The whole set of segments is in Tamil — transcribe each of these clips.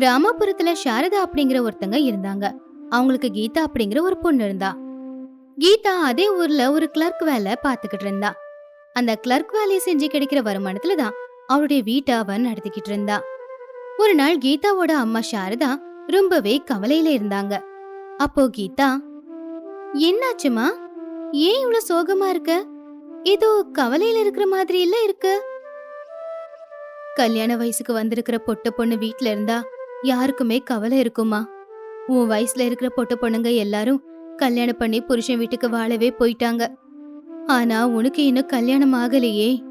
ராமாபுரத்துல சாரதா அப்படிங்கிற ஒருத்தங்க இருந்தாங்க. அவங்களுக்கு கீதா அப்படிங்கிற ஒரு பொண்ணு இருந்தா. கீதா அதே ஊர்ல ஒரு கிளர்க் வேலை பாத்துக்கிட்டு இருந்தா. அந்த கிளர்க் வேலையை செஞ்சு கிடைக்கிற வருமானத்துல தான் அவளுடைய வீட்டை அவன் நடத்திக்கிட்டு இருந்தா. ஒரு நாள் கீதாவோட அம்மா சாரதா ரொம்பவே கவலையில இருந்தாங்க. அப்போ கீதா என்னாச்சுமா? ஏன் இவ்வளவு சோகமா இருக்க? ஏதோ கவலையில இருக்கிற மாதிரி இல்ல இருக்கு? கல்யாண வயசுக்கு வந்திருக்கிற பொட்ட பொண்ணு வீட்டுல இருந்தா யாருக்குமே கவலை இருக்குமா? உன் வயசுல இருக்கிற பொட்ட பொண்ணுங்க எல்லாரும் கல்யாணம் பண்ணி புருஷன் வீட்டுக்கு வாழவே போயிட்டாங்க. ஆனா உனக்கு இன்னும் கல்யாணம் ஆகலையே.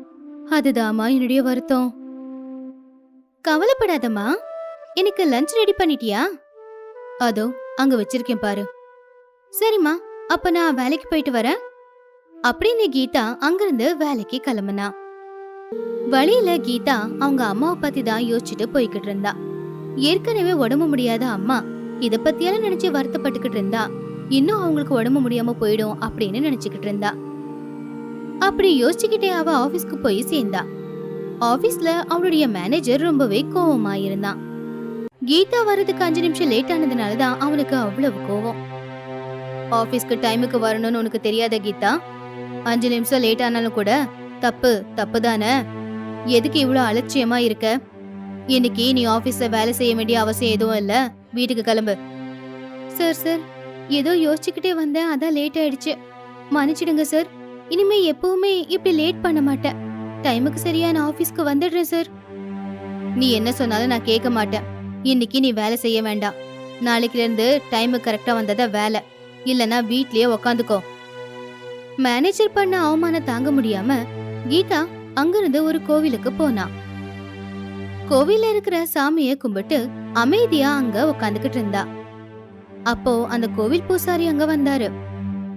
அதுதாம்மா என்னுடைய வருத்தம். கவலைப்படாதம்மா. எனக்கு லஞ்ச் ரெடி பண்ணிட்டியா? அதோ அங்க வச்சிருக்கேன் பாரு. சரிம்மா அப்ப நான் வேலைக்கு போயிட்டு வரேன். அப்படின்னு கீதா அங்கிருந்து வேலைக்கு கிளம்புனா. வழியில கீதா அவங்க அம்மாவை பத்தி தான் யோசிச்சுட்டு போய்கிட்டு இருந்தா. ஏற்கனவே உடம்பு முடியாத அம்மா இத பத்தியெல்லாம் நினைச்சு வருத்தப்பட்டுக்கிட்டு இருந்தா. இன்னும் அவங்களுக்கு உடம்பு முடியாம போயிடும் அப்படின்னு நினைச்சுக்கிட்டு இருந்தா. அப்படி யோசிச்சுக்கிட்டே அவ ஆபீஸ்க்கு போய் சேர்ந்தா. ஆபீஸ்ல அவளுடைய மேனேஜர் ரொம்பவே கோவமா இருந்தான். கீதா வர்றதுக்கு அஞ்சு நிமிஷம் லேட் ஆனதுனாலதான் அவனுக்கு அவ்வளவு கோவம். ஆபீஸ்க்கு டைமுக்கு வரணும்னு உனக்கு தெரியாத கீதா? அஞ்சு நிமிஷம் லேட் ஆனாலும் கூட தப்பு தப்பு தானே எதுக்கு இவ்வளோ அலட்சியமா இருக்க? இன்னைக்கு நீ ஆபீஸ்ல வேலை செய்ய வேண்டிய அவசியம் எதுவும் இல்ல. வீட்டுக்கு கிளம்பு. சார் சார் ஏதோ யோசிச்சுக்கிட்டே வந்தேன். அதான் லேட் ஆயிடுச்சு. மன்னிச்சிடுங்க சார் இனிமே எப்பவுமே இப்படி லேட் பண்ண மாட்டேன். டைமுக்கு சரியா நான் ஆபீஸ்க்கு வந்துடுறேன் சார் நீ என்ன சொன்னாலும் நான் கேட்க மாட்டேன். இன்னைக்கு நீ வேலை செய்ய வேண்டாம். நாளைக்குல இருந்து டைமுக்கு கரெக்டா வந்ததா வேலை. இல்லனா வீட்லயே உக்காந்துக்கோ. மேனேஜர் பண்ண அவமானம் தாங்க முடியாம கீதா அங்கிருந்து ஒரு கோவிலுக்கு போனா. கோவில இருக்கிற சாமிய கும்பிட்டு அமைதியா அங்க உக்காந்துகிட்டு இருந்தா. அப்போ அந்த கோவில் பூசாரி அங்க வந்தாரு.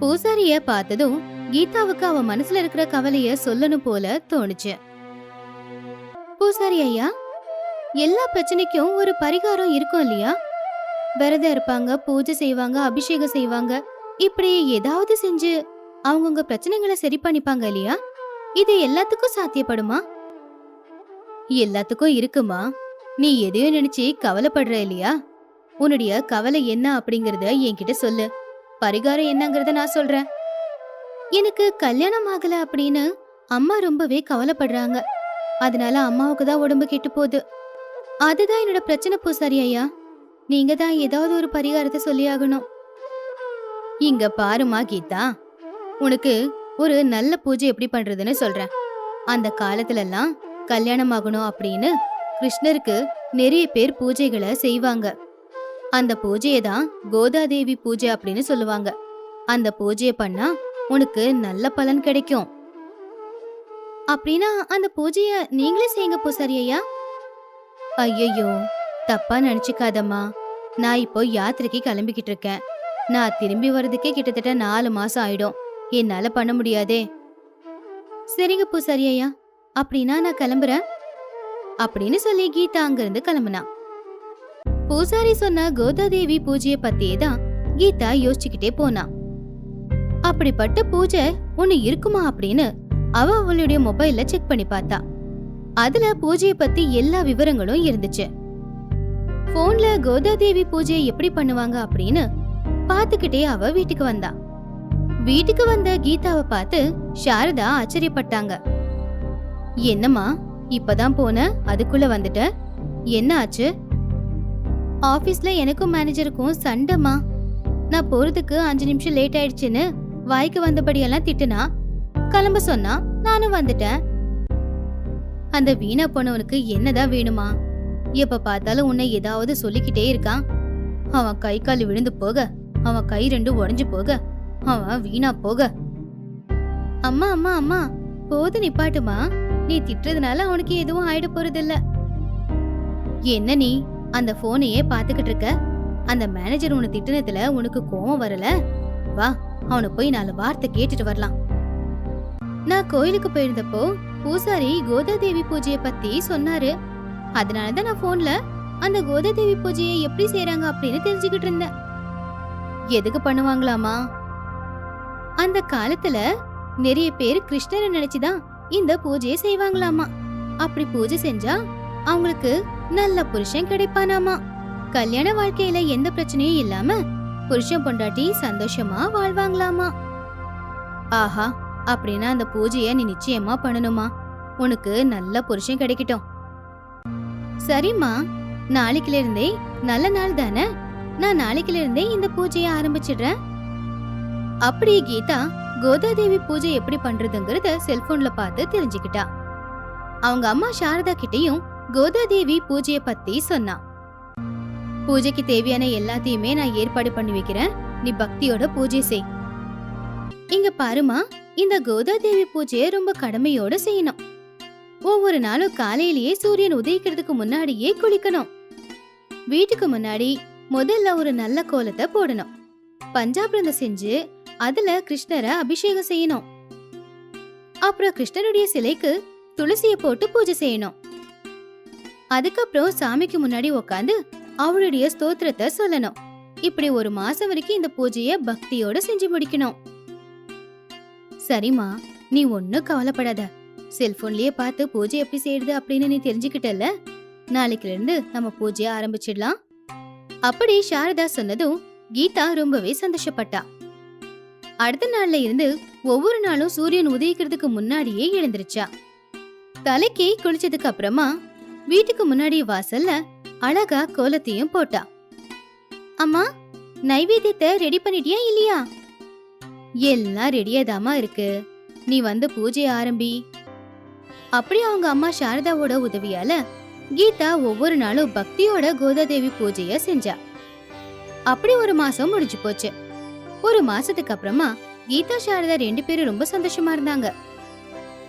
பூசாரிய பார்த்ததும் கீதாவுக்கு அவ மனசுல இருக்கிற கவலைய சொல்லணும் போல தோணுச்சு. பூசாரி ஐயா எல்லா பிரச்சனைக்கும் ஒரு பரிகாரம் இருக்கும் இல்லையா? விரதம் இருப்பாங்க பூஜை செய்வாங்க அபிஷேகம் செய்வாங்க. இப்படி ஏதாவது செஞ்சு அவங்கவுங்க பிரச்சனைகளை சரி பண்ணிப்பாங்க இல்லையா? இது எல்லாத்துக்கும் சாத்தியப்படுமா? எல்லாத்துக்கும் இருக்குமா? நீ எதையும் நினைச்சு கவலைப்படுற இல்லையா? உன்னுடைய கவலை என்ன அப்படிங்கறத என்கிட்ட சொல்லு. பரிகாரம் என்னங்கறத நான் சொல்றேன். எனக்கு கல்யாணம் ஆகல அப்படின்னு அம்மா ரொம்பவே கவலைப்படுறாங்க. அதனால அம்மாவுக்கு தான் உடம்பு கெட்டு போகுது. அதுதான் என்னோட பிரச்சனை பூசாரி ஐயா. நீங்க தான் ஏதாவது ஒரு பரிகாரத்தை சொல்லியாகணும் இங்க பாருமா கீதா. உனக்கு ஒரு நல்ல பூஜை எப்படி பண்றதுன்னு சொல்றேன். அந்த காலத்துல எல்லாம் கல்யாணம் ஆகணும் அப்படின்னு கிருஷ்ணருக்கு நிறைய பேர் பூஜைகளை செய்வாங்க. அந்த பூஜையை தான் கோதாதேவி பூஜை அப்படின்னு சொல்லுவாங்க. அந்த பூஜையை பண்ணா உனக்கு நல்ல பலன் கிடைக்கும். அப்படின்னா அந்த பூஜைய நீங்களே செய்யுங்க பூசாரி ஐயா ஐயையோ தப்பா நினைச்சுக்காதம்மா. நான் இப்போ யாத்திரைக்கு கிளம்பிக்கிட்டு இருக்கேன். நான் திரும்பி வர்றதுக்கே கிட்டத்தட்ட நாலு மாசம் ஆயிடும். என்னால பண்ண முடியாதே. சரிங்க பூசாரி ஐயா அப்படின்னா நான் கிளம்புறேன். அப்படின்னு சொல்லி கீதா அங்கிருந்து கிளம்புனா. பூசாரி சொன்ன கோதாதேவி பூஜைய பத்தியே தான் கீதா யோசிச்சுக்கிட்டே போனா. அப்படிப்பட்ட பூஜை ஒண்ணு இருக்குமா அப்படின்னு அவ அவளுடைய மொபைல்ல செக் பண்ணி பார்த்தா. அதுல பூஜைய பத்தி எல்லா விவரங்களும் இருந்துச்சு. போன்ல கோதாதேவி பூஜையை எப்படி பண்ணுவாங்க அப்படின்னு பாத்துக்கிட்டே அவ வீட்டுக்கு வந்தா. வீட்டுக்கு வந்த கீதாவை பார்த்து சாரதா ஆச்சரியப்பட்டாங்க. என்னம்மா இப்பதான் போன அதுக்குள்ள வந்துட்ட? என்ன ஆச்சு? ஆபீஸ்ல எனக்கும் மேனேஜருக்கும் சண்டைமா நான் போறதுக்கு அஞ்சு நிமிஷம் லேட் ஆயிடுச்சுன்னு வாய்க்கு வந்தபடியெல்லாம் திட்டுனா? கிளம்ப சொன்னா நானும் வந்துட்டேன். அந்த வீணா போனவனுக்கு என்னதான் வேணுமா? எப்ப பார்த்தாலும் உன்னை ஏதாவது சொல்லிக்கிட்டே இருக்கான். அவன் கை கால் விழுந்து போக அவன் கை ரெண்டும் உடஞ்சு போக அவன் வீணா போக. அம்மா அம்மா அம்மா போது நிப்பாட்டுமா? நீ திட்டுறதுனால அவனுக்கு எதுவும் ஆயிட போறதில்ல. என்ன நீ அந்த போனையே பாத்துக்கிட்டு இருக்க? அந்த மேனேஜர் உன்னை திட்டுனதுல உனக்கு கோவம் வரல? வா அவனை போய் நாலு வார்த்தை கேட்டுட்டு வரலாம். நான் கோயிலுக்கு போயிருந்தப்போ பூசாரி கோதாதேவி பூஜையை பத்தி சொன்னாரு. அதனாலதான் நான் போன்ல அந்த கோதாதேவி பூஜையை எப்படி செய்யறாங்க அப்படின்னு தெரிஞ்சுக்கிட்டு இருந்தேன். எதுக்கு பண்ணுவாங்களாமா? அந்த காலத்துல நிறைய பேர் கிருஷ்ணரை நினைச்சுதான் இந்த பூஜையை செய்வாங்களாமா? அப்படி பூஜை செஞ்சா அவங்களுக்கு நல்ல புருஷன் கிடைப்பானாமா? கல்யாண வாழ்க்கையில எந்த பிரச்சனையும் இல்லாம புருஷன் பொண்டாட்டி சந்தோஷமா வாழ்வாங்களாமா? ஆஹா அப்படின்னா அந்த பூஜைய நீ நிச்சயமா பண்ணணுமா? உனக்கு நல்ல புருஷன் கிடைக்கட்டும். சரிம்மா நாளைக்குல இருந்தே நல்ல நாள் தானே? நான் நாளைக்குல இருந்தே இந்த பூஜைய ஆரம்பிச்சிடுறேன். அப்படி கீதா கோதாதேவி பூஜை எப்படி பண்றதுங்கறத செல்போன்ல பார்த்து தெரிஞ்சுக்கிட்டா. அவங்க அம்மா சாரதா கிட்டயும் கோதாதேவி பூஜைய பத்தி சொன்னா. பூஜைக்கு தேவையான எல்லாத்தையுமே நான் ஏற்பாடு பண்ணி வைக்கிறேன். நீ பக்தியோட பூஜை செய். இங்க பாருமா இந்த கோதாதேவி பூஜைய ரொம்ப கடமையோட செய்யணும். ஒவ்வொரு நாளும் காலையிலேயே சூரியன் உதயிக்கிறதுக்கு முன்னாடியே குளிக்கணும். வீட்டுக்கு முன்னாடி முதல்ல ஒரு நல்ல கோலத்தை போடணும். பஞ்சாபிரந்தம் செஞ்சு அதுல கிருஷ்ணரை அபிஷேகம் செய்யணும். அப்புறம் கிருஷ்ணருடைய சிலைக்கு துளசிய போட்டு பூஜை செய்யணும். அதுக்கப்புறம் சாமிக்கு முன்னாடி உக்காந்து அவளுடைய ஸ்தோத்திரத்தை சொல்லணும். இப்படி ஒரு மாசம் வரைக்கும் இந்த பூஜைய பக்தியோட செஞ்சு முடிக்கணும். சரிம்மா நீ ஒன்னும் கவலைப்படாத. செல்போன்லயே பார்த்து பூஜை எப்படி செய்யறது அப்படின்னு நீ தெரிஞ்சுக்கிட்டல நாளைக்குல இருந்து நம்ம பூஜைய ஆரம்பிச்சிடலாம். அப்படி சாரதா சொன்னதும் கீதா ரொம்பவே சந்தோஷப்பட்டா. அடுத்த நாள்ல இருந்து ஒவ்வொரு நாளும் சூரியன் உதயிக்கிறதுக்கு முன்னாடியே எழுந்திருச்சா. தலைக்கு குளிச்சதுக்கு அப்புறமா வீட்டுக்கு முன்னாடி வாசல்ல அழகா கோலத்தையும் போட்டா. அம்மா நைவேத்தியத்தை ரெடி பண்ணிட்டியா இல்லையா? எல்லாம் ரெடியாதாமா இருக்கு. நீ வந்து பூஜைய ஆரம்பி. அப்படி அவங்க அம்மா சாரதாவோட உதவியால கீதா ஒவ்வொரு நாளும் பக்தியோட கோதாதேவி பூஜைய செஞ்சா. அப்படி ஒரு மாசம் முடிஞ்சு போச்சு. ஒரு மாசத்துக்கு அப்புறமா கீதா சாரதா ரெண்டு பேரும் ரொம்ப சந்தோஷமா இருந்தாங்க.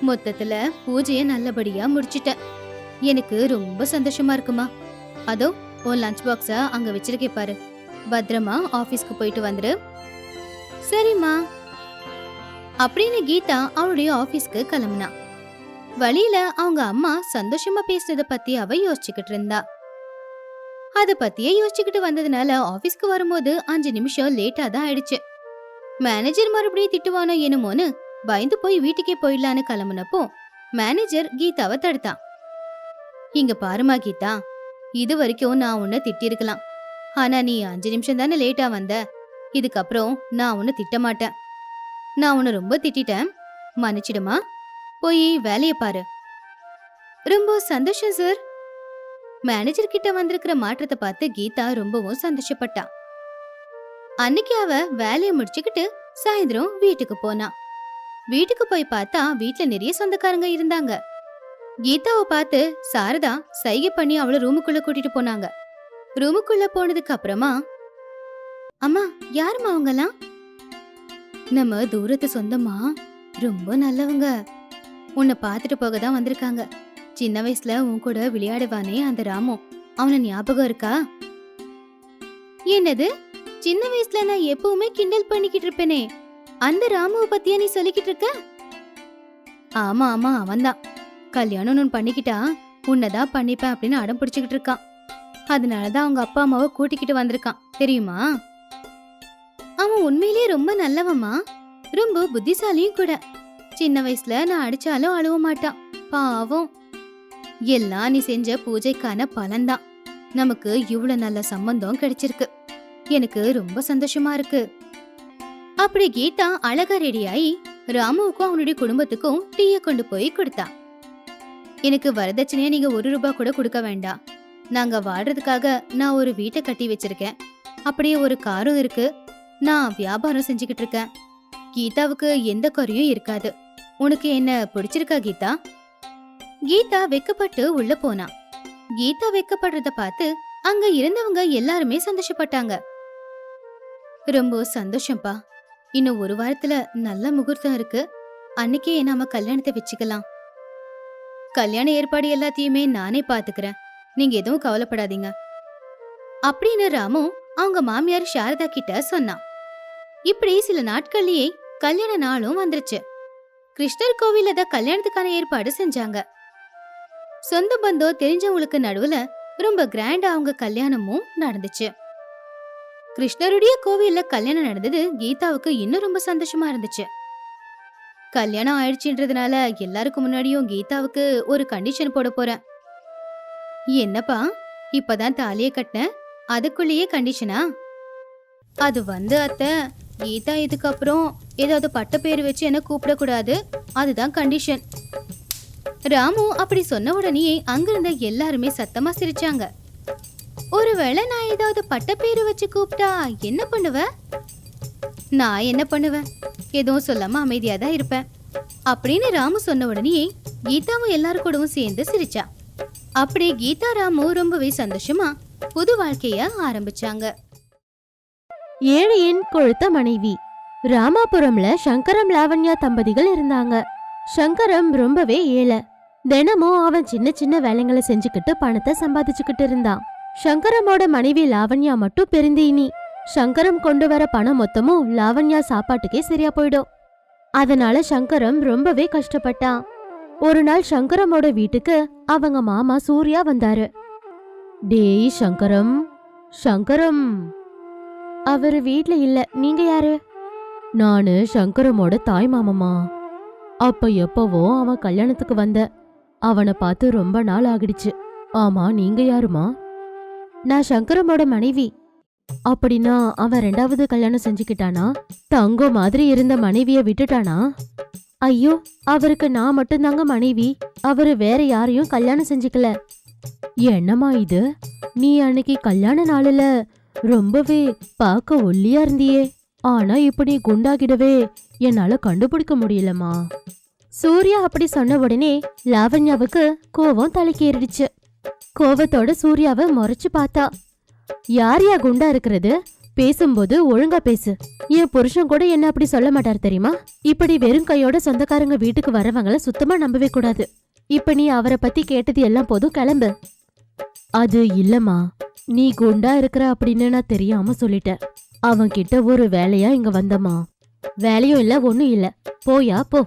மொத்தத்துல பூஜைய நல்லபடியா முடிச்சிட்டேன். எனக்கு ரொம்ப சந்தோஷமா இருக்குமா. அதோ உன் லஞ்ச் பாக்ஸ அங்க வச்சிருக்கே பாரு. பத்திரமா ஆபீஸ்க்கு போயிட்டு வந்துரு. சரிம்மா. அப்படின்னு கீதா அவளுடைய ஆபீஸ்க்கு கிளம்புனா. வழியில அவங்க அம்மா சந்தோஷமா பேசுனத பத்தி அவ யோசிச்சுக்கிட்டு இருந்தா. அத பத்தியே யோசிச்சுக்கிட்டு வந்ததுனால ஆபீஸ்க்கு வரும்போது அஞ்சு நிமிஷம் லேட்டா தான் ஆயிடுச்சு. மேனேஜர் மறுபடியும் திட்டுவானோ என்னமோன்னு பயந்து போய் வீட்டுக்கே போயிடலான்னு கிளம்புனப்போ மேனேஜர் கீதாவை தடுத்தான். இங்க பாருமா கீதா இது வரைக்கும் நான் உன்னை திட்டிருக்கலாம். ஆனா நீ அஞ்சு நிமிஷம் தானே லேட்டா வந்த. இதுக்கப்புறம் நான் உன்னை திட்ட மாட்டேன். நான் உன்னை ரொம்ப திட்டிட்டேன். மன்னிச்சிடுமா? போய் வேலைய பாரு. ரொம்ப சந்தோஷம் சார் மேனேஜர் கிட்ட வந்திருக்கிற மாற்றத்தை பார்த்து கீதா ரொம்பவும் சந்தோஷப்பட்டா. அன்னைக்கு அவ வேலையை முடிச்சுக்கிட்டு சாயந்தரம் வீட்டுக்கு போனா. வீட்டுக்கு போய் பார்த்தா வீட்டுல நிறைய சொந்தக்காரங்க இருந்தாங்க. கீதாவை பார்த்து சாரதா சைகை பண்ணி அவளை ரூமுக்குள்ள கூட்டிட்டு போனாங்க. ரூமுக்குள்ள போனதுக்கு அப்புறமா அம்மா யாரும்மா அவங்கலாம் நம்ம தூரத்து சொந்தமா ரொம்ப நல்லவங்க. உன்னை பார்த்துட்டு போக தான் வந்திருக்காங்க. சின்ன வயசுல உன் கூட விளையாடுவானே அந்த ராமு. அவன ஞாபகம் இருக்கா? என்னது? சின்ன வயசுல நான் எப்பவுமே கிண்டல் பண்ணிக்கிட்டு இருப்பேனே. அந்த ராமுவ பத்தியா நீ சொல்லிக்கிட்டு இருக்க? ஆமா ஆமா அவன்தான். கல்யாணம் ஒன்று பண்ணிக்கிட்டா உன்னதான் பண்ணிப்பேன் அப்படின்னு அடம் பிடிச்சுக்கிட்டு இருக்கான். அதனாலதான் அவங்க அப்பா அம்மாவை கூட்டிக்கிட்டு வந்திருக்கான். தெரியுமா? அவன் உண்மையிலேயே ரொம்ப நல்லவம்மா. ரொம்ப புத்திசாலியும் கூட. சின்ன வயசுல நான் அடிச்சாலும் அழுவ மாட்டான். பாவம். எல்லாம் நீ செஞ்ச பூஜைக்கான பலன்தான். நமக்கு இவ்வளவு நல்ல சம்பந்தம் கிடைச்சிருக்கு. எனக்கு ரொம்ப சந்தோஷமா இருக்கு. அப்படி கீதா அழகா ரெடியாயி ராமுவுக்கும் அவனுடைய குடும்பத்துக்கும் டீய கொண்டு போய் கொடுத்தா. எனக்கு வரதட்சணையா நீங்க ஒரு ரூபாய் கூட கொடுக்க வேண்டாம். நாங்க வாழ்றதுக்காக நான் ஒரு வீட்டை கட்டி வச்சிருக்கேன். அப்படியே ஒரு காரும் இருக்கு. நான் வியாபாரம் செஞ்சுக்கிட்டு இருக்கேன். கீதாவுக்கு எந்த குறையும் இருக்காது. உனக்கு என்ன பிடிச்சிருக்கா கீதா? கீதா வெக்கப்பட்டு உள்ள போனா. கீதா வெக்கப்படுறத பார்த்து அங்க இருந்தவங்க எல்லாருமே சந்தோஷப்பட்டாங்க. ரொம்ப சந்தோஷம்ப்பா இன்னும் ஒரு வாரத்துல நல்ல முகூர்த்தம் இருக்கு. அன்னைக்கே நாம கல்யாணத்தை வச்சுக்கலாம். கல்யாண ஏற்பாடு எல்லாத்தையுமே நானே பாத்துக்கிறேன். நீங்க எதுவும் கவலைப்படாதீங்க. அப்படின்னு ராமு அவங்க மாமியார் சாரதா கிட்ட சொன்னான் இப்படி சில நாட்கள்லயே கல்யாண நாளும் வந்துருச்சு. கிருஷ்ணர் கோவில்ல தான் கல்யாணத்துக்கான ஏற்பாடு செஞ்சாங்க. சொந்த பந்தம் தெரிஞ்சவங்களுக்கு நடுவுல ரொம்ப கிராண்டா அவங்க கல்யாணமும் நடந்துச்சு. கிருஷ்ணருடைய கோவில்ல கல்யாணம் நடந்தது கீதாவுக்கு இன்னும் ரொம்ப சந்தோஷமா இருந்துச்சு. கல்யாணம் ஆயிடுச்சுன்றதுனால எல்லாருக்கும் முன்னாடியும் கீதாவுக்கு ஒரு கண்டிஷன் போட போறேன். என்னப்பா இப்பதான் தாலியை கட்டினேன் அதுக்குள்ளேயே கண்டிஷனா அது வந்து அத்தை கீதா இதுக்கப்புறம் ஏதாவது பட்ட பேர் வச்சு என்ன கூப்பிடக்கூடாது அதுதான் கண்டிஷன் ராமு அப்படி சொன்ன உடனே அங்கிருந்த எல்லாருமே சத்தமா சிரிச்சாங்க. ஒருவேளை நான் ஏதாவது பட்டப்பேரு வச்சு கூப்பிட்டா என்ன பண்ணுவ? நான் என்ன பண்ணுவேன் எதுவும் சொல்லாம அமைதியா தான் இருப்பேன். அப்படின்னு ராமு சொன்ன உடனே கீதாவும் எல்லாரும் கூடவும் சேர்ந்து சிரிச்சா. அப்படியே கீதா ராமு ரொம்பவே சந்தோஷமா புது வாழ்க்கைய ஆரம்பிச்சாங்க. ஏழையின் கொழுத்த மனைவி. ராமாபுரம்ல சங்கரம் லாவண்யா தம்பதிகள் இருந்தாங்க. சங்கரம் ரொம்பவே ஏழை. தினமும் அவன் சின்ன சின்ன வேலைங்களை செஞ்சுக்கிட்டு பணத்தை சம்பாதிச்சுக்கிட்டு இருந்தான். சங்கரமோட மனைவி லாவண்யா மட்டும் பெருந்தீனி சங்கரம் கொண்டு வர பணம் மொத்தமும் லாவண்யா சாப்பாட்டுக்கே சரியா போயிடும். அதனால சங்கரம் ரொம்பவே கஷ்டப்பட்டான். ஒரு நாள் சங்கரமோட வீட்டுக்கு அவங்க மாமா சூர்யா வந்தாரு. டேய் சங்கரம். சங்கரம். அவர் வீட்ல இல்ல. நீங்க யாரு? நானு சங்கரமோட தாய் மாமமா அப்ப எப்பவோ அவன் கல்யாணத்துக்கு வந்த அவனை பார்த்து ரொம்ப நாள் ஆகிடுச்சு. ஆமா நீங்க யாருமா? நான் சங்கரமோட மனைவி. அப்படின்னா அவன் ரெண்டாவது கல்யாணம் செஞ்சுக்கிட்டானா? தங்கோ மாதிரி இருந்த மனைவிய விட்டுட்டானா? ஐயோ அவருக்கு நான் மட்டும்தாங்க மனைவி. அவரு வேற யாரையும் கல்யாணம் செஞ்சுக்கல. என்னம்மா இது? நீ அன்னைக்கு கல்யாண நாளில் ரொம்பவே பார்க்க ஒல்லியா இருந்தியே. ஆனா இப்படி குண்டாகிடவே என்னால கண்டுபிடிக்க முடியலம்மா. சூர்யா அப்படி சொன்ன உடனே லாவண்யாவுக்கு கோவம் தலைக்கேறிடுச்சு. கோவத்தோட சூர்யாவை முறைச்சு பார்த்தா யார் யா குண்டா இருக்கிறது? பேசும்போது ஒழுங்கா பேசு. என் புருஷன் கூட என்ன அப்படி சொல்ல மாட்டார் தெரியுமா? இப்படி வெறும் கையோட சொந்தக்காரங்க வீட்டுக்கு வரவங்கள சுத்தமா நம்பவே கூடாது. இப்ப நீ அவரை பத்தி கேட்டது எல்லாம் போதும் கிளம்பு. அது இல்லம்மா. நீ குண்டா இருக்கிற அப்படின்னு நான் தெரியாம சொல்லிட்டேன். அவன் கிட்ட ஒரு வேலையா இங்க வந்தம்மா. வேலையும் இல்ல ஒண்ணும் இல்ல. போயா போ.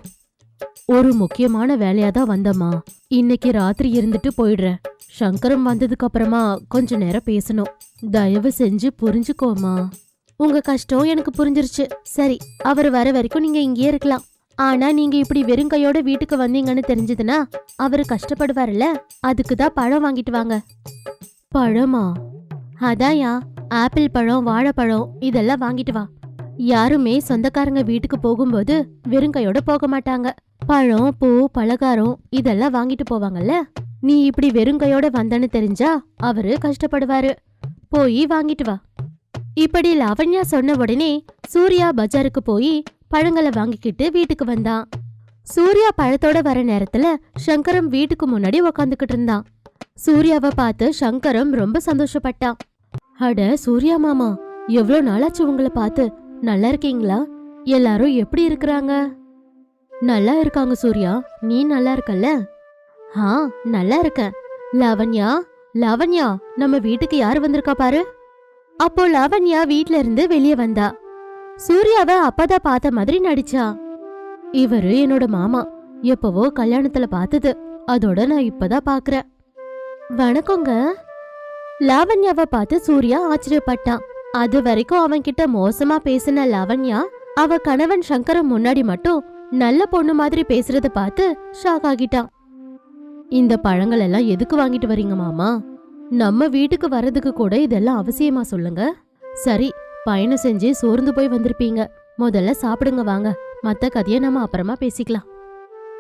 ஒரு முக்கியமான வேலையா தான் வந்தம்மா. இன்னைக்கு ராத்திரி இருந்துட்டு போயிடுறேன். சங்கரம் வந்ததுக்கு அப்புறமா கொஞ்ச நேரம் பேசணும். தயவு செஞ்சு புரிஞ்சுக்கோமா உங்க கஷ்டம் எனக்கு புரிஞ்சிருச்சு. சரி அவர் வர வரைக்கும் நீங்க இங்கேயே இருக்கலாம். ஆனா நீங்க இப்படி வெறும் கையோட வீட்டுக்கு வந்தீங்கன்னு தெரிஞ்சதுன்னா அவரு கஷ்டப்படுவாருல்ல? அதுக்கு தான் பழம் வாங்கிட்டு வாங்க. பழமா? அதான்யா. ஆப்பிள் பழம் வாழைப்பழம் இதெல்லாம் வாங்கிட்டு வா. யாருமே சொந்தக்காரங்க வீட்டுக்கு போகும்போது வெறுங்கையோட போக மாட்டாங்க. பழம் பூ பலகாரம் இதெல்லாம் வாங்கிட்டு போவாங்கல்ல? நீ இப்படி வெறுங்கையோட வந்தன்னு தெரிஞ்சா அவரு கஷ்டப்படுவாரு. போய் வாங்கிட்டு வா. இப்படி லாவண்யா சொன்ன உடனே சூர்யா பஜாருக்கு போய் பழங்களை வாங்கிக்கிட்டு வீட்டுக்கு வந்தான். சூர்யா பழத்தோட வர நேரத்துல சங்கரம் வீட்டுக்கு முன்னாடி உக்காந்துக்கிட்டு இருந்தான். சூர்யாவை பார்த்து சங்கரம் ரொம்ப சந்தோஷப்பட்டான். அட சூர்யா மாமா எவ்வளோ நாளாச்சு உங்களை பார்த்து நல்லா இருக்கீங்களா? எல்லாரும் எப்படி இருக்கிறாங்க? நல்லா இருக்காங்க சூர்யா. நீ நல்லா இருக்கல்ல? ஆ நல்லா இருக்கேன். லாவண்யா லாவண்யா நம்ம வீட்டுக்கு யார் வந்திருக்கா பாரு? அப்போ லாவண்யா வீட்ல இருந்து வெளியே வந்தா. சூர்யாவை அப்பதான் பார்த்த மாதிரி நடிச்சா. இவரு என்னோட மாமா. எப்பவோ கல்யாணத்துல பார்த்தது. அதோட நான் இப்பதான் பாக்குறேன் வணக்கங்க. லாவண்யாவை பார்த்து சூர்யா ஆச்சரியப்பட்டான் அது வரைக்கும் அவன் கிட்ட மோசமா பேசின லவண்யா அவ கணவன் சங்கரம் முன்னாடி மட்டும் நல்ல பொண்ணு மாதிரி பேசுறத பார்த்து ஷாக் ஆகிட்டான் இந்த பழங்கள் எல்லாம் எதுக்கு வாங்கிட்டு வரீங்க மாமா? நம்ம வீட்டுக்கு வர்றதுக்கு கூட இதெல்லாம் அவசியமா சொல்லுங்க. சரி பயணம் செஞ்சு சோர்ந்து போய் வந்திருப்பீங்க. முதல்ல சாப்பிடுங்க வாங்க. மத்த கதைய நம்ம அப்புறமா பேசிக்கலாம்.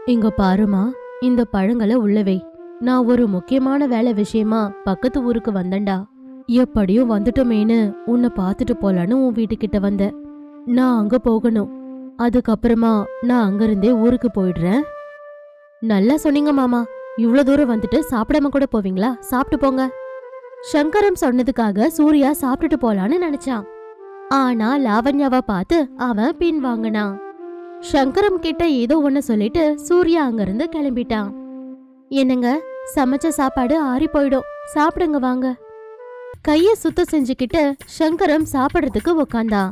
இங்க பாருமா இந்த பழங்களை உள்ளவை நான் ஒரு முக்கியமான வேலை விஷயமா பக்கத்து ஊருக்கு வந்தேன்டா. எப்படியும் வந்துட்டோமேனு உன்னை பார்த்துட்டு போலான்னு உன் வீட்டுக்கிட்ட வந்தேன். நான் அங்க போகணும். அதுக்கப்புறமா நான் அங்கிருந்தே ஊருக்கு போயிடுறேன். நல்லா சொன்னீங்க மாமா. இவ்வளோ தூரம் வந்துட்டு சாப்பிடாம கூட போவீங்களா? சாப்பிட்டு போங்க. சங்கரம் சொன்னதுக்காக சூர்யா சாப்பிட்டுட்டு போலான்னு நினைச்சான். ஆனா லாவண்யாவை பார்த்து அவன் பின் வாங்கினான். சங்கரம் கிட்ட ஏதோ ஒன்று சொல்லிட்டு சூர்யா அங்கிருந்து கிளம்பிட்டான். என்னங்க? சமைச்ச சாப்பாடு ஆறி போயிடும். சாப்பிடுங்க வாங்க. கைய சுத்தம் செஞ்சுக்கிட்டு சங்கரம் சாப்பிட்றதுக்கு உக்காந்தான்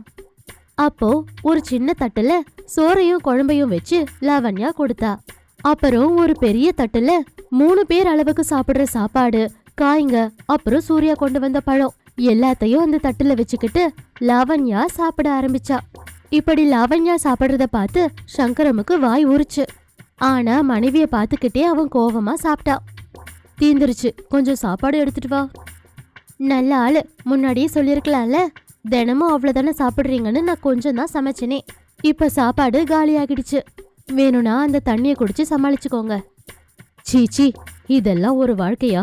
அப்போ ஒரு சின்ன தட்டுல சோறையும் குழம்பையும் வச்சு லாவண்யா கொடுத்தா. அப்புறம் ஒரு பெரிய தட்டுல மூணு பேர் அளவுக்கு சாப்பிடுற சாப்பாடு காய்ங்க அப்புறம் சூர்யா கொண்டு வந்த பழம் எல்லாத்தையும் அந்த தட்டுல வச்சுக்கிட்டு லாவண்யா சாப்பிட ஆரம்பிச்சா. இப்படி லாவண்யா சாப்பிடுறத பார்த்து சங்கரமுக்கு வாய் உரிச்சு ஆனா மனைவிய பார்த்துக்கிட்டே அவன் கோவமா சாப்பிட்டா. தீந்துருச்சு கொஞ்சம் சாப்பாடு எடுத்துட்டு வா. நல்ல ஆள். முன்னாடியே சொல்லியிருக்கலாம்ல? தினமும் அவ்வளோதானே சாப்பிட்றீங்கன்னு நான் கொஞ்சம் தான் சமைச்சேனே. இப்போ சாப்பாடு காலியாகிடுச்சு. வேணும்னா அந்த தண்ணியை குடிச்சு சமாளிச்சுக்கோங்க. சீச்சி இதெல்லாம் ஒரு வாழ்க்கையா?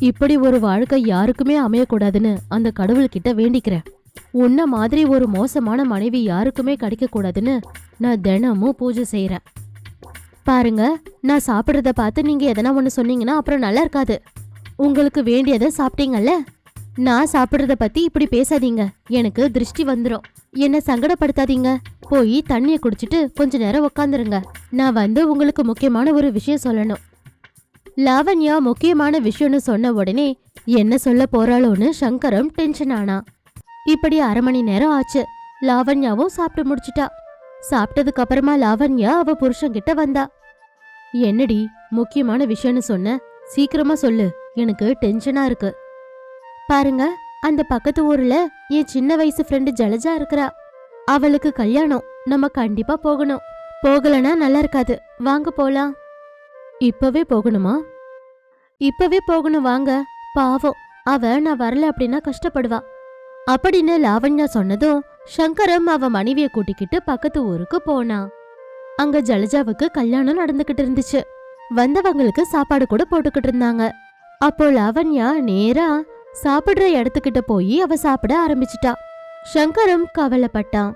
இப்படி ஒரு வாழ்க்கை யாருக்குமே அமையக்கூடாதுன்னு அந்த கடவுள்கிட்ட வேண்டிக்கிறேன். உன்ன மாதிரி ஒரு மோசமான மனைவி யாருக்குமே கிடைக்கக்கூடாதுன்னு நான் தினமும் பூஜை செய்கிறேன் பாருங்க நான் சாப்பிட்றத பார்த்து நீங்கள் எதனா ஒன்று சொன்னீங்கன்னா அப்புறம் நல்லா இருக்காது. உங்களுக்கு வேண்டியதை சாப்பிட்டீங்கல்ல? நான் சாப்பிட்றத பத்தி இப்படி பேசாதீங்க. எனக்கு திருஷ்டி வந்துடும் என்ன சங்கடப்படுத்தாதீங்க. போய் தண்ணியை குடிச்சிட்டு கொஞ்ச நேரம் உக்காந்துருங்க. நான் வந்து உங்களுக்கு முக்கியமான ஒரு விஷயம் சொல்லணும். லாவண்யா முக்கியமான விஷயம்னு சொன்ன உடனே என்ன சொல்ல போறாளோன்னு சங்கரம் டென்ஷன் ஆனா. இப்படி அரை மணி நேரம் ஆச்சு. லாவண்யாவும் சாப்பிட்டு முடிச்சிட்டா. சாப்பிட்டதுக்கு அப்புறமா லாவண்யா அவ புருஷங்கிட்ட வந்தா. என்னடி முக்கியமான விஷயம்னு சொன்ன? சீக்கிரமா சொல்லு. எனக்கு டென்ஷனா இருக்கு. பாருங்க அந்த பக்கத்து ஊர்ல என் சின்ன வயசு ஃப்ரெண்டு ஜலஜா இருக்கறா. அவளுக்கு கல்யாணம். நம்ம கண்டிப்பா போகணும். போகலனா நல்லா இருக்காது. வாங்க போலாம். இப்பவே போகணுமா? இப்பவே போகணும் வாங்க. பாவம் அவ நான் வரல அப்படின்னா கஷ்டப்படுவா. அப்படின்னு லாவண்யா சொன்னதும் சங்கரம் அவ மனைவிய கூட்டிக்கிட்டு பக்கத்து ஊருக்கு போனா. அங்க ஜலஜாவுக்கு கல்யாணம் நடந்துகிட்டு இருந்துச்சு. வந்தவங்களுக்கு சாப்பாடு கூட போட்டுக்கிட்டு இருந்தாங்க. அப்போ லாவண்யா நேரா சாப்பிடுற இடத்துக்கிட்ட போய் அவ சாப்பிட ஆரம்பிச்சிட்டா. சங்கரம் கவலைப்பட்டான்.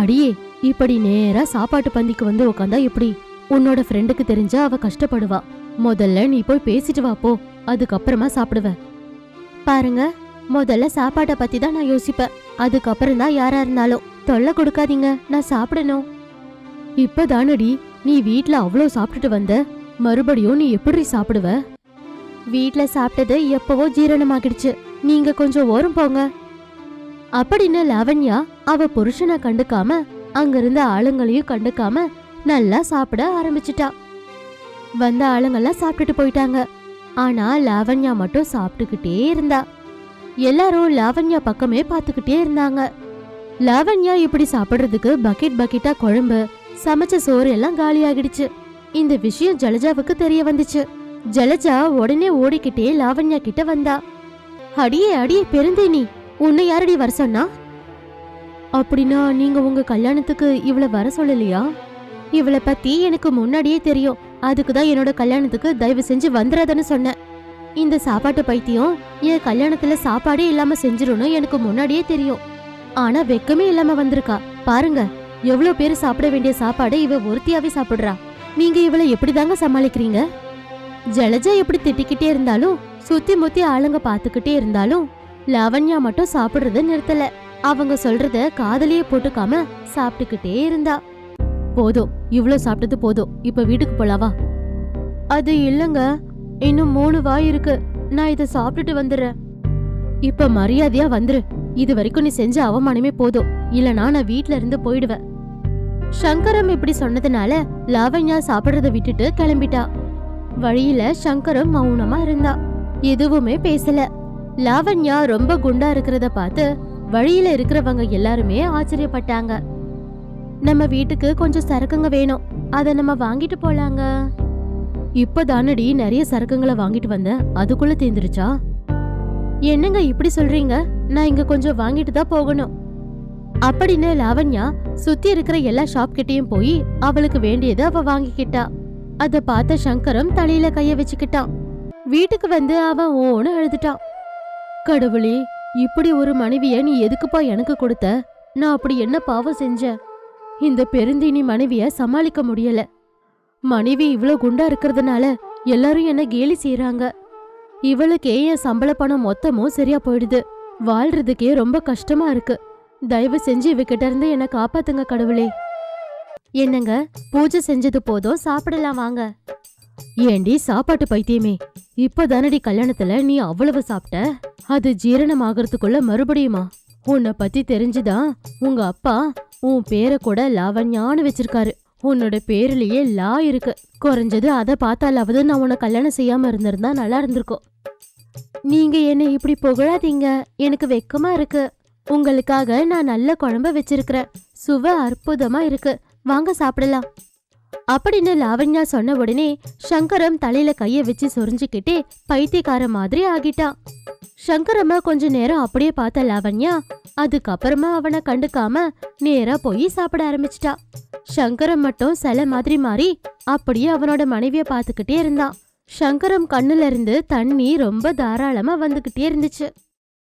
அடியே இப்படி நேரா சாப்பாட்டு பந்திக்கு வந்து உக்காந்தா எப்படி? உன்னோட ஃப்ரெண்டுக்கு தெரிஞ்சா அவ கஷ்டப்படுவா. முதல்ல நீ போய் பேசிட்டு வா போ அதுக்கப்புறமா சாப்பிடுவ. பாருங்க முதல்ல சாப்பாட்டை பத்தி தான் நான் யோசிப்பேன். அதுக்கப்புறம் தான் யாரா இருந்தாலும் தொல்லை கொடுக்காதீங்க நான் சாப்பிடணும். இப்பதானடி நீ வீட்ல அவ்வளோ சாப்பிட்டுட்டு வந்த மறுபடியும் நீ எப்படி சாப்பிடுவ? வீட்ல சாப்பிட்டது எப்பவோ ஜீரணமாகிடுச்சு. நீங்க கொஞ்சம் ஓரம் போங்க. அப்படின்னு லாவண்யா அவ புருஷனை கண்டுக்காம அங்கிருந்த ஆளுங்களையும் கண்டுக்காம நல்லா சாப்பிட ஆரம்பிச்சிட்டா. வந்த ஆளுங்கெல்லாம் சாப்பிட்டுட்டு போயிட்டாங்க. ஆனா லாவண்யா மட்டும் சாப்பிட்டுக்கிட்டே இருந்தா. எல்லாரும் லாவண்யா பக்கமே பார்த்துக்கிட்டே இருந்தாங்க. லாவண்யா இப்படி சாப்பிடுறதுக்கு பக்கெட் பக்கெட்டா குழம்பு சமைச்ச சோறு எல்லாம் காலியாகிடுச்சு. இந்த விஷயம் ஜலஜாவுக்கு தெரிய வந்துச்சு. ஜலஜா உடனே ஓடிக்கிட்டே லாவண்யா கிட்ட வந்தா. அடியே அடியே பெருந்தேனி உன்னை யாரடி வர சொன்னா? அப்படின்னா நீங்க உங்க கல்யாணத்துக்கு இவள வர சொல்லலையா? இவளை பத்தி எனக்கு முன்னாடியே தெரியும். அதுக்கு தான் என்னோட கல்யாணத்துக்கு தயவு செஞ்சு வந்துடாதன்னு சொன்னேன். இந்த சாப்பாட்டு பைத்தியம் என் கல்யாணத்துல சாப்பாடே இல்லாம செஞ்சிரும்னு எனக்கு முன்னாடியே தெரியும். ஆனா வெக்கமே இல்லாம வந்திருக்கா. பாருங்க எவ்வளவு பேர் சாப்பிட வேண்டிய சாப்பாடு இவ ஒருத்தியாவே சாப்பிடுறா. நீங்க இவளை எப்படிதாங்க சமாளிக்கிறீங்க? ஜலஜா எப்படி திட்டிக்கிட்டே இருந்தாலும் சுத்தி முத்தி ஆளுங்க பாத்துக்கிட்டே இருந்தாலும் லாவண்யா மட்டும் சாப்பிடுறத நிறுத்தல. அவங்க சொல்றத காதலியே போட்டுக்காம சாப்பிட்டுக்கிட்டே இருந்தா. போதும் இவ்வளவு சாப்பிட்டது போதும் இப்ப வீட்டுக்கு போலாவா? அது இல்லங்க இன்னும் மூணு வாய் இருக்கு நான் இத சாப்பிட்டுட்டு வந்துடுறேன். இப்ப மரியாதையா வந்துரு இது வரைக்கும் நீ செஞ்ச அவமானமே போதும் இல்லனா நான் வீட்ல இருந்து போயிடுவேன். சங்கரம் இப்படி சொன்னதுனால லாவண்யா சாப்பிடுறத விட்டுட்டு கிளம்பிட்டா. வழியில சங்கரும் மௌனமா இருந்தா. எதுவுமே பேசல. லாவண்யா ரொம்ப குண்டா இருக்கிறத பார்த்து வழியில இருக்கிறவங்க எல்லாருமே ஆச்சரியப்பட்டாங்க. நம்ம வீட்டுக்கு கொஞ்சம் சரக்குங்க வேணும். அத நம்ம வாங்கிட்டு போலாங்க. இப்பதானடி நிறைய சரக்குங்களை வாங்கிட்டு வந்தேன் அதுக்குள்ள தீந்துருச்சா? என்னங்க இப்படி சொல்றீங்க? நான் இங்க கொஞ்சம் வாங்கிட்டு தான் போகணும். அப்படின்னு லாவண்யா சுத்தி இருக்கிற எல்லா ஷாப் கிட்டயும் போய் அவளுக்கு வேண்டியதை அவ வாங்கிக்கிட்டா. அத பார்த்த சங்கரம் தலையில கைய வச்சுக்கிட்டான். வீட்டுக்கு வந்து அவன் ஓன்னு அழுதுட்டான். கடவுளே இப்படி ஒரு மனைவிய நீ எதுக்குப்பா எனக்கு கொடுத்த? நான் அப்படி என்ன பாவம் செஞ்சேன் இந்த பெருந்தீனி மனைவிய சமாளிக்க முடியல. மனைவி இவ்வளோ குண்டா இருக்கிறதுனால எல்லாரும் என்ன கேலி செய்யறாங்க இவளுக்கே என் சம்பள பணம் மொத்தமும் சரியா போயிடுது. வாழ்றதுக்கே ரொம்ப கஷ்டமா இருக்கு. தயவு செஞ்சு இவகிட்ட இருந்து என்னை காப்பாத்துங்க கடவுளே. என்னங்க பூஜை செஞ்சது போதும் சாப்பிடலாம் வாங்க. ஏண்டி சாப்பாட்டு பைத்தியமே. இப்பதானடி கல்யாணத்துல நீ அவ்வளவு சாப்பிட்ட? அது ஜீரணம் ஆகிறதுக்குள்ள மறுபடியுமா? உன்னை பத்தி தெரிஞ்சுதான் உங்க அப்பா உன் பேரை கூட லாவண்யான்னு வச்சிருக்காரு. உன்னோட பேர்லயே லா இருக்கு. குறைஞ்சது அதை பார்த்தாலாவது நான் உன்னை கல்யாணம் செய்யாம இருந்திருந்தா நல்லா இருந்திருக்கும். நீங்க என்னை இப்படி புகழாதீங்க. எனக்கு வெக்கமா இருக்கு. உங்களுக்காக நான் நல்ல குழம்ப வச்சிருக்கிறேன். சுவை அற்புதமா இருக்கு. வாங்க சாப்பிடலாம். அப்படின்னு லாவண்யா சொன்ன உடனே சங்கரம் தலையில கைய வச்சு சொரிஞ்சுக்கிட்டே பைத்தியக்கார மாதிரி ஆகிட்டான் சங்கரம கொஞ்ச நேரம் அப்படியே பார்த்த லாவண்யா அதுக்கப்புறமா அவனை கண்டுக்காம நேரா போய் சாப்பிட ஆரம்பிச்சிட்டா. சங்கரம் மட்டும் சில மாதிரி மாறி அப்படியே அவனோட மனைவிய பார்த்துக்கிட்டே இருந்தான். சங்கரம் கண்ணுல இருந்து தண்ணி ரொம்ப தாராளமா வந்துகிட்டே இருந்துச்சு.